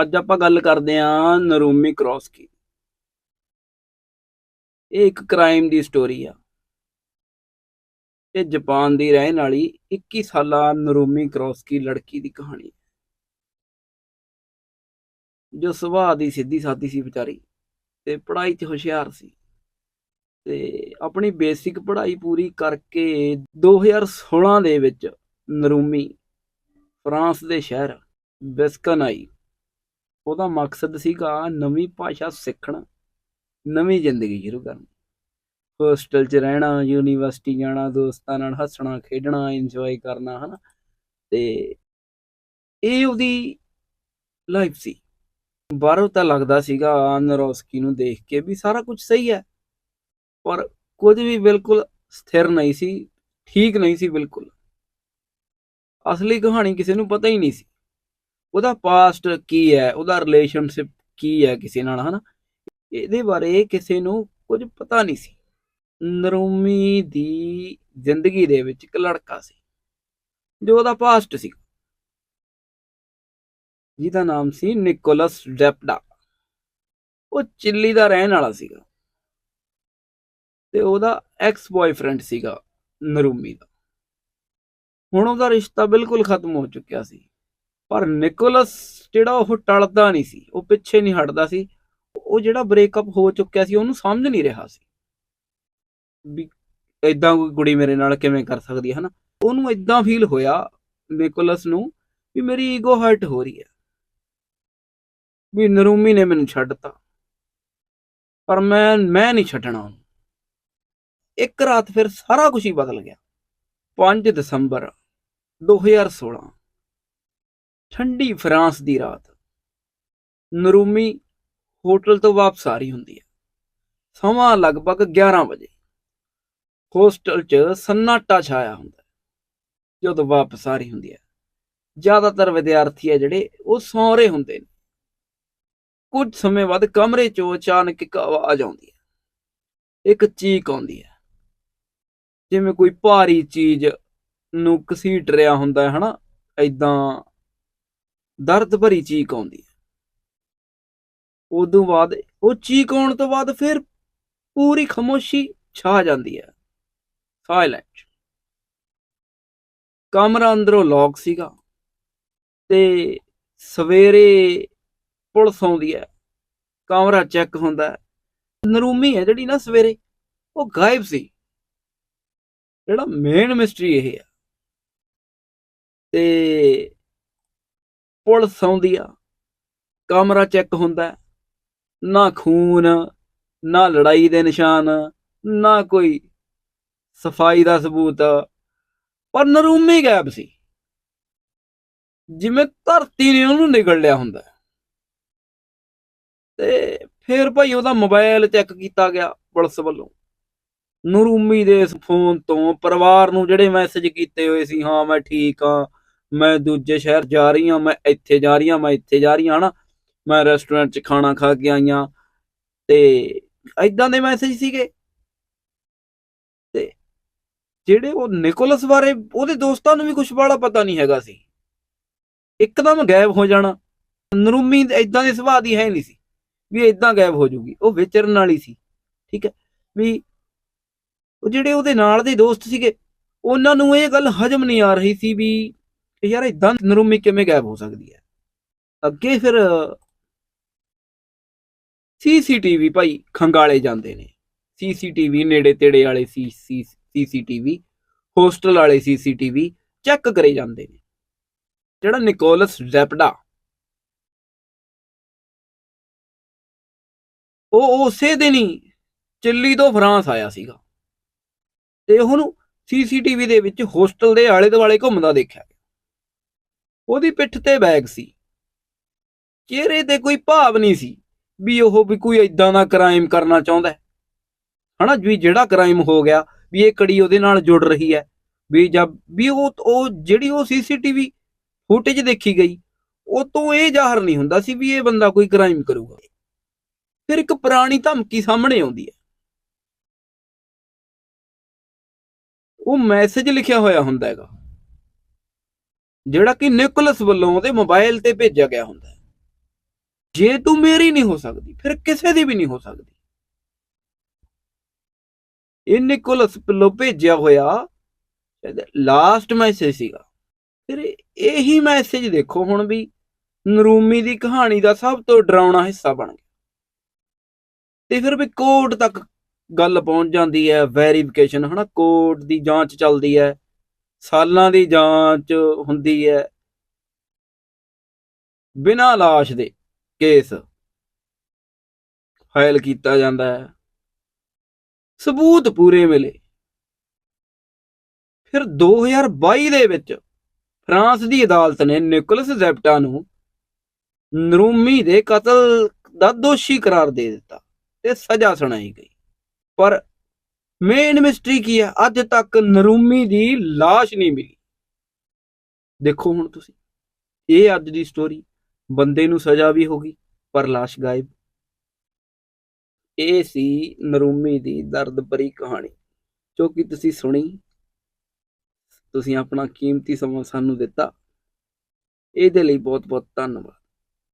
ਅੱਜ ਆਪਾਂ ਗੱਲ ਕਰਦੇ ਆਂ ਨਰੂਮੀ ਕਰੋਸਕੀ ਇਹ ਇੱਕ ਕ੍ਰਾਈਮ ਦੀ ਸਟੋਰੀ ਆ। ਇਹ ਜਾਪਾਨ ਦੀ ਰਹਿਣ ਵਾਲੀ 21 ਸਾਲਾ ਨਰੂਮੀ ਕਰੋਸਕੀ ਲੜਕੀ ਦੀ ਕਹਾਣੀ ਜੋ ਸੁਭਾਅ ਦੀ ਸਿੱਧੀ ਸਾਦੀ ਸੀ ਵਿਚਾਰੀ ਤੇ ਪੜ੍ਹਾਈ 'ਚ ਹੁਸ਼ਿਆਰ ਸੀ ਤੇ ਆਪਣੀ ਬੇਸਿਕ ਪੜ੍ਹਾਈ ਪੂਰੀ ਕਰਕੇ 2016 ਦੇ ਵਿੱਚ ਨਰੂਮੀ ਫਰਾਂਸ ਦੇ ਸ਼ਹਿਰ ਬਿਸਕਨ ਆਈ ਉਹਦਾ ਮਕਸਦ ਸੀਗਾ ਨਵੀਂ ਭਾਸ਼ਾ ਸਿੱਖਣਾ, ਨਵੀਂ ਜ਼ਿੰਦਗੀ ਸ਼ੁਰੂ ਕਰਨੀ। ਹੋਸਟਲ 'ਚ ਰਹਿਣਾ ਯੂਨੀਵਰਸਿਟੀ ਜਾਣਾ, ਦੋਸਤਾਂ ਨਾਲ ਹੱਸਣਾ, ਖੇਡਣਾ ਇੰਜੋਏ ਕਰਨਾ, ਹਨਾ? ਤੇ ਇਹ ਉਹਦੀ ਲਾਈਫ ਸੀ। ਬਾਹਰੋਂ ਤਾਂ ਲੱਗਦਾ ਸੀਗਾ ਨਰੋਸਕੀ ਨੂੰ ਦੇਖ ਕੇ ਵੀ ਸਾਰਾ ਕੁਝ ਸਹੀ ਹੈ, ਪਰ ਕੁਝ ਵੀ ਬਿਲਕੁਲ ਸਥਿਰ ਨਹੀਂ ਸੀ, ਠੀਕ ਨਹੀਂ ਸੀ ਬਿਲਕੁਲ। ਅਸਲੀ ਕਹਾਣੀ ਕਿਸੇ ਨੂੰ ਪਤਾ ਹੀ ਨਹੀਂ ਸੀ। ਉਹਦਾ ਪਾਸਟ ਕੀ ਹੈ? ਉਹਦਾ ਰਿਲੇਸ਼ਨਸ਼ਿਪ ਕੀ ਹੈ ਕਿਸੇ ਨਾਲ, ਹਨਾ? ਇਹਦੇ ਬਾਰੇ ਕਿਸੇ ਨੂੰ ਕੁਝ ਪਤਾ ਨਹੀਂ ਸੀ। ਨਰੂਮੀ ਦੀ ਜ਼ਿੰਦਗੀ ਦੇ ਵਿੱਚ ਇੱਕ ਲੜਕਾ ਸੀ, ਜੋ ਉਹਦਾ ਪਾਸਟ ਸੀ। ਜਿਹਦਾ ਨਾਮ ਸੀ ਨਿਕੋਲਸ ਡੈਪਡਾ। ਉਹ ਚਿੱਲੀ ਦਾ ਰਹਿਣ ਵਾਲਾ ਸੀਗਾ। ਤੇ ਉਹਦਾ ਐਕਸ ਬॉयਫ੍ਰੈਂਡ ਸੀਗਾ ਨਰੂਮੀ ਦਾ। ਹੁਣ ਉਹਦਾ ਰਿਸ਼ਤਾ ਬਿਲਕੁਲ ਖਤਮ ਹੋ ਚੁੱਕਿਆ ਸੀ। ਪਰ ਨਿਕੋਲਸ ਜਿਹੜਾ ਉਹ ਟਲਦਾ ਨਹੀਂ ਸੀ, ਉਹ ਪਿੱਛੇ ਨਹੀਂ ਹਟਦਾ ਸੀ, ਉਹ ਜਿਹੜਾ ਬ੍ਰੇਕਅਪ ਹੋ ਚੁੱਕਿਆ ਸੀ, ਉਹਨੂੰ ਸਮਝ ਨਹੀਂ ਰਿਹਾ ਸੀ। ਵੀ ਇਦਾਂ ਕੋਈ ਕੁੜੀ ਮੇਰੇ ਨਾਲ ਕਿਵੇਂ ਕਰ ਸਕਦੀ ਹੈ, ਹਨਾ? ਉਹਨੂੰ ਇਦਾਂ ਫੀਲ ਹੋਇਆ ਨਿਕੋਲਸ ਨੂੰ ਵੀ ਮੇਰੀ ਈਗੋ ਹਰਟ ਹੋ ਰਹੀ ਹੈ। ਵੀ ਨਰੂਮੀ ਨੇ ਮੈਨੂੰ ਛੱਡਤਾ। ਪਰ ਮੈਂ ਮੈਂ ਨਹੀਂ ਛੱਡਣਾ ਉਹਨੂੰ। ਇੱਕ ਰਾਤ ਫਿਰ ਸਾਰਾ ਕੁਝ ਹੀ ਬਦਲ ਗਿਆ। 5 ਦਸੰਬਰ 2016 ਠੰਡੀ ਫਰਾਂਸ ਦੀ ਰਾਤ। ਨਰੂਮੀ ਹੋਟਲ ਤੋਂ ਵਾਪਸ ਆ ਰਹੀ ਹੁੰਦੀ ਹੈ। ਸਮਾਂ ਲਗਭਗ 11 ਵਜੇ। ਹੋਸਟਲ 'ਚ ਸੰਨਾਟਾ ਛਾਇਆ ਹੁੰਦਾ ਹੈ। ਜਦੋਂ ਵਾਪਸ ਆ ਰਹੀ ਹੁੰਦੀ ਹੈ, ਜ਼ਿਆਦਾਤਰ ਵਿਦਿਆਰਥੀ ਹੈ ਜਿਹੜੇ ਉਹ ਸੌਂ ਰਹੇ ਹੁੰਦੇ ਨੇ। ਕੁਝ ਸਮੇਂ ਬਾਅਦ ਕਮਰੇ 'ਚੋਂ ਅਚਾਨਕ ਇੱਕ ਆਵਾਜ਼ ਆਉਂਦੀ ਹੈ। ਇੱਕ ਚੀਕ ਆਉਂਦੀ ਹੈ। ਜਿਵੇਂ ਕੋਈ ਭਾਰੀ ਚੀਜ਼ ਨੂੰ ਘਸੀਟ ਰਿਹਾ ਹੁੰਦਾ ਹੈ, ਹਨਾ? ਐਦਾਂ ਦਰਦ ਭਰੀ ਚੀਕ ਆਉਂਦੀ ਹੈ। ਉਦੋਂ ਬਾਅਦ ਉਹ ਚੀਕ ਆਉਣ ਤੋਂ ਬਾਅਦ ਫਿਰ ਪੂਰੀ ਖਾਮੋਸ਼ੀ ਛਾ ਜਾਂਦੀ ਹੈ। ਸਾਇਲੈਂਟ ਕਮਰਾ ਅੰਦਰੋਂ ਲੌਕ ਸੀਗਾ ਤੇ ਸਵੇਰੇ ਪੁਲਿਸ ਆਉਂਦੀ ਹੈ। ਕਮਰਾ ਚੈੱਕ ਹੁੰਦਾ ਨਰੂਮੀ ਹੈ ਜਿਹੜੀ ਨਾ ਸਵੇਰੇ, ਉਹ ਗਾਇਬ ਸੀ। ਜਿਹੜਾ ਮੇਨ ਮਿਸਟਰੀ ਇਹ ਹੈ। ਤੇ ਪੁਲਿਸ ਆਉਂਦੀ ਆ, ਕਮਰਾ ਚੈੱਕ ਹੁੰਦਾ ਨਾ ਖੂਨ, ਨਾ ਲੜਾਈ ਦੇ ਨਿਸ਼ਾਨ, ਨਾ ਕੋਈ ਸਫ਼ਾਈ ਦਾ ਸਬੂਤ। ਪਰ ਨਰੂਮੀ ਗਾਇਬ ਸੀ। ਜਿਵੇਂ ਧਰਤੀ ਨੇ ਉਹਨੂੰ ਨਿਗਲ ਲਿਆ ਹੁੰਦਾ ਤੇ ਫਿਰ ਭਾਈ ਉਹਦਾ ਮੋਬਾਈਲ ਚੈੱਕ ਕੀਤਾ ਗਿਆ ਪੁਲਿਸ ਵੱਲੋਂ। ਨਰੂਮੀ ਦੇ ਇਸ ਫੋਨ ਤੋਂ ਪਰਿਵਾਰ ਨੂੰ ਜਿਹੜੇ ਮੈਸੇਜ ਕੀਤੇ ਹੋਏ ਸੀ, ਹਾਂ, ਮੈਂ ਠੀਕ ਹਾਂ ਮੈਂ ਦੂਜੇ ਸ਼ਹਿਰ ਜਾ ਰਹੀ ਹਾਂ, ਮੈਂ ਇੱਥੇ ਜਾ ਰਹੀ ਹਾਂ, ਮੈਂ ਇੱਥੇ ਜਾ ਰਹੀ ਹਾਂ, ਹਨਾ? ਮੈਂ ਰੈਸਟੋਰੈਂਟ 'ਚ ਖਾਣਾ ਖਾ ਕੇ ਆਈਆਂ ਤੇ ਐਦਾਂ ਦੇ ਮੈਸੇਜ ਸੀਗੇ। ਤੇ ਜਿਹੜੇ ਉਹ ਨਿਕੋਲਸ ਬਾਰੇ ਉਹਦੇ ਦੋਸਤਾਂ ਨੂੰ ਵੀ ਕੁਝ ਬਾਲਾ ਪਤਾ ਨਹੀਂ ਹੈਗਾ ਸੀ। ਇੱਕਦਮ ਗਾਇਬ ਹੋ ਜਾਣਾ। ਨਰੂਮੀ ਐਦਾਂ ਦੇ ਸੁਭਾਅ ਦੀ ਹੈ ਨਹੀਂ ਸੀ ਵੀ ਐਦਾਂ ਗਾਇਬ ਹੋ ਜੂਗੀ। ਉਹ ਵਿਚਰਨ ਵਾਲੀ ਸੀ, ਠੀਕ ਹੈ? ਵੀ ਉਹ ਜਿਹੜੇ ਉਹਦੇ ਨਾਲ ਦੇ ਦੋਸਤ ਸੀਗੇ, ਉਹਨਾਂ ਨੂੰ ਇਹ ਗੱਲ ਹਜਮ ਨਹੀਂ ਆ ਰਹੀ ਸੀ ਵੀ ਕਿ ਯਾਰ ਇਦਾਂ ਨਰੂਮੀ ਕਿਵੇਂ ਗਾਇਬ ਹੋ ਸਕਦੀ ਹੈ? ਅੱਗੇ ਫਿਰ ਸੀਸੀਟੀਵੀ ਭਾਈ ਖੰਗਾਲੇ ਜਾਂਦੇ ਨੇ। ਸੀਸੀਟੀਵੀ ਨੇੜੇ ਤੇੜੇ ਵਾਲੇ ਸੀ ਸੀਸੀਟੀਵੀ, ਹੋਸਟਲ ਵਾਲੇ ਸੀਸੀਟੀਵੀ ਚੈੱਕ ਕਰੇ ਜਾਂਦੇ ਨੇ। ਜਿਹੜਾ ਨਿਕੋਲਸ ਜ਼ੈਪਡਾ, ਉਹ ਉਸੇ ਦਿਨ ਹੀ ਚਿੱਲੀ ਤੋਂ ਫਰਾਂਸ ਆਇਆ ਸੀਗਾ। ਤੇ ਉਹਨੂੰ ਸੀਸੀਟੀਵੀ ਦੇ ਵਿੱਚ ਹੋਸਟਲ ਦੇ ਆਲੇ ਦੁਆਲੇ ਘੁੰਮਦਾ ਦੇਖਿਆ ਉਹਦੀ ਪਿੱਠ ਤੇ ਬੈਗ ਸੀ। ਚਿਹਰੇ ਤੇ ਕੋਈ ਭਾਵ ਨਹੀਂ ਸੀ ਵੀ ਉਹ ਵੀ ਕੋਈ ਇਦਾਂ ਦਾ ਕ੍ਰਾਈਮ ਕਰਨਾ ਚਾਹੁੰਦਾ ਹੈ। ਹਨਾ, ਵੀ ਜਿਹੜਾ ਕ੍ਰਾਈਮ ਹੋ ਗਿਆ, ਵੀ ਇਹ ਕੜੀ ਉਹਦੇ ਨਾਲ ਜੁੜ ਰਹੀ ਹੈ, ਵੀ ਜਦ ਵੀ ਉਹ ਉਹ ਜਿਹੜੀ ਉਹ ਸੀਸੀਟੀਵੀ ਫੁਟੇਜ ਦੇਖੀ ਗਈ, ਉਹ ਤੋਂ ਇਹ ਜ਼ਾਹਰ ਨਹੀਂ ਹੁੰਦਾ ਸੀ ਵੀ ਇਹ ਬੰਦਾ ਕੋਈ ਕ੍ਰਾਈਮ ਕਰੂਗਾ। ਫਿਰ ਇੱਕ ਪੁਰਾਣੀ ਧਮਕੀ ਸਾਹਮਣੇ ਆਉਂਦੀ ਹੈ। ਉਹ ਮੈਸੇਜ ਲਿਖਿਆ ਹੋਇਆ ਹੁੰਦਾ ਹੈਗਾ। ਜਿਹੜਾ ਕਿ ਨਿਕੋਲਸ ਵੱਲੋਂ ਉਹਦੇ ਮੋਬਾਈਲ ਤੇ ਭੇਜਿਆ ਗਿਆ ਹੁੰਦਾ ਹੈ। ਜੇ ਤੂੰ ਮੇਰੀ ਨਹੀਂ ਹੋ ਸਕਦੀ, ਫਿਰ ਕਿਸੇ ਦੀ ਵੀ ਨਹੀਂ ਹੋ ਸਕਦੀ। ਇਹ ਨਿਕੋਲਸ ਵੱਲੋਂ ਭੇਜਿਆ ਹੋਇਆ ਲਾਸਟ ਮੈਸੇਜ ਸੀਗਾ। ਫਿਰ ਇਹੀ ਮੈਸੇਜ ਦੇਖੋ ਹੁਣ ਵੀ ਨਰੂਮੀ ਦੀ ਕਹਾਣੀ ਦਾ ਸਭ ਤੋਂ ਡਰਾਉਣਾ ਹਿੱਸਾ ਬਣ ਗਿਆ। ਤੇ ਫਿਰ ਵੀ ਕੋਰਟ ਤੱਕ ਗੱਲ ਪਹੁੰਚ ਜਾਂਦੀ ਹੈ ਵੈਰੀਫਿਕੇਸ਼ਨ ਹਨਾ ਕੋਰਟ ਦੀ ਜਾਂਚ ਚੱਲਦੀ ਹੈ। ਸਾਲਾਂ ਦੀ ਜਾਂਚ ਹੁੰਦੀ ਹੈ। ਬਿਨਾਂ ਲਾਸ਼ ਦੇ ਕੇਸ ਫਾਈਲ ਕੀਤਾ ਜਾਂਦਾ ਹੈ। ਸਬੂਤ ਪੂਰੇ ਮਿਲੇ। ਫਿਰ 2022 ਦੇ ਵਿੱਚ ਫਰਾਂਸ ਦੀ ਅਦਾਲਤ ਨੇ ਨਿਕੋਲਸ ਜ਼ੈਪਟਾ ਨੂੰ ਨਰੂਮੀ ਦੇ ਕਤਲ ਦਾ ਦੋਸ਼ੀ ਕਰਾਰ ਦੇ ਦਿੱਤਾ ਤੇ ਸਜ਼ਾ ਸੁਣਾਈ ਗਈ। ਪਰ ਮੇਨ ਮਿਸਟਰੀ ਕੀ ਹੈ ਅੱਜ ਤੱਕ ਨਰੂਮੀ ਦੀ লাশ ਨਹੀਂ ਮਿਲੀ ਦੇਖੋ ਹੁਣ ਤੁਸੀਂ ਇਹ ਅੱਜ ਦੀ ਸਟੋਰੀ ਬੰਦੇ ਨੂੰ ਸਜ਼ਾ ਵੀ ਹੋ ਗਈ ਪਰ লাশ ਗਾਇਬ ਇਹ ਸੀ ਨਰੂਮੀ ਦੀ ਦਰਦ ਭਰੀ ਕਹਾਣੀ ਜੋ ਕਿ ਤੁਸੀਂ ਸੁਣੀ ਤੁਸੀਂ ਆਪਣਾ ਕੀਮਤੀ ਸਮਾਂ ਸਾਨੂੰ ਦਿੱਤਾ ਇਹਦੇ ਲਈ ਬਹੁਤ ਬਹੁਤ ਧੰਨਵਾਦ